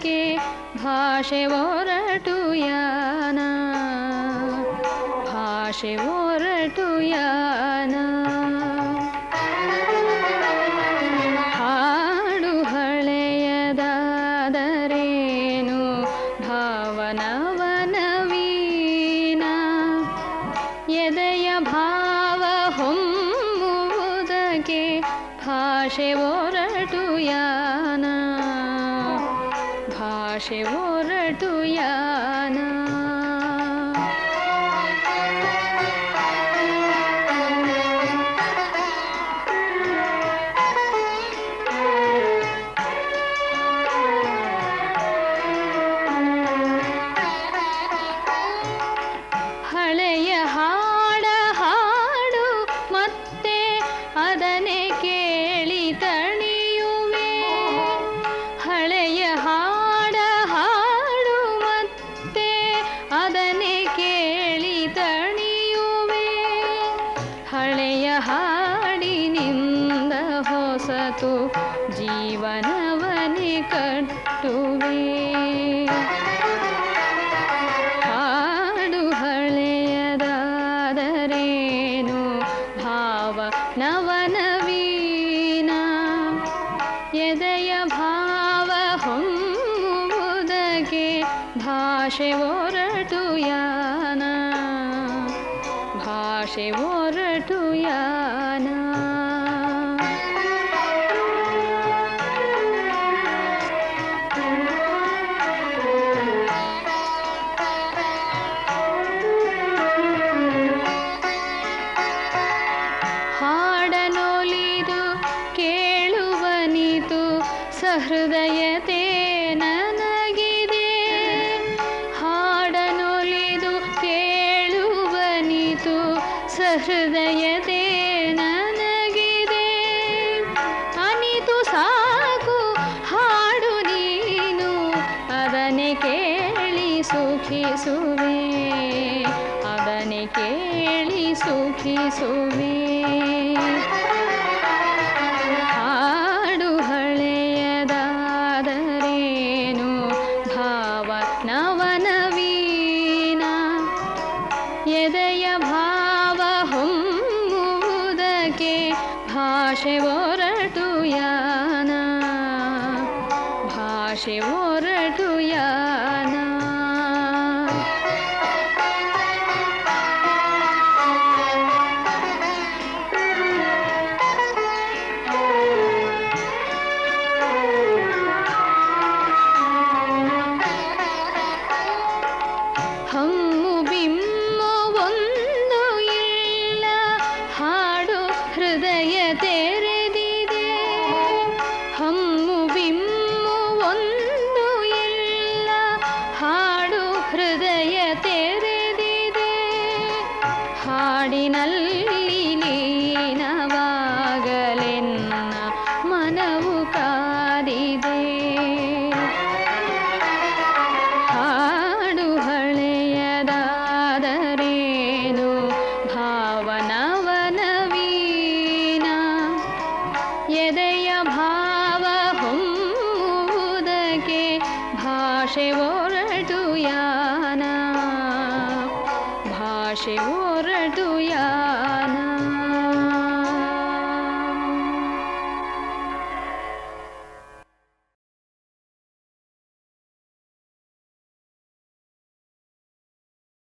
ಹೊಂಬುವುದಕ್ಕೆ ಭಾಷೆ ಹೊರಟು ಯಾನ ಭಾಷೆ ಹೊರಟು ಯಾನ ಹಾಡು ಹಳೆಯದಾದರೇನು ಭಾವನವನ ವೀಣ ಎದೆಯ ಭಾವ ಹೊಮ್ಮುವುದಕ್ಕೆ ಭಾಷೆ ಹೊರಟು ಯಾನ ಭಾಷೆ ಹೊರಟು ಯಾನ? ಹಳೆಯ ಹಾಡ ಹಾಡು ಮತ್ತೆ ಅದನ್ನೇ ಜೀವನವನೇ ಕಟ್ಟುವೆ ಹಾಡು ಹಳೆಯದಾದರೇನು ಭಾವ ನವನವೀನ ಎದೆಯ ಭಾವ ಹೊಮ್ಮುವುದಕ್ಕೆ ಭಾಷೆ ಹೊರಟು ಯಾನ ಭಾಷೆ ಸಹೃದಯತೆ ನನಗಿದೆ. ಹಾಡನೊಲಿದು ಕೇಳುವನಿತು, ಸಹೃದಯತೆ ಅನಿತು ಸಾಕು, ಹಾಡು ನೀನು ಅದನೆ ಕೇಳಿ ಸುಖಿಸುವೆ, ಅದನ್ನೇ ಕೇಳಿ ಸುಖಿಸುವೆ. शिवो ऋटुया ना भा शिवो ऋटुया ಹಾಡಿನಲ್ಲಿ ಲೀನವಾಗಲೆನ್ನ ಮನವು ಕಾದಿದೆ. ಹಾಡು ಹಳೆಯದಾದರೇನು ಭಾವನವನವೀನ? ಎದೆಯ ಭಾವ ಹೊಮ್ಮುವುದಕ್ಕೆ ಭಾಷೆ ಹೊರಟು ಯಾನ? ಭಾಷೆ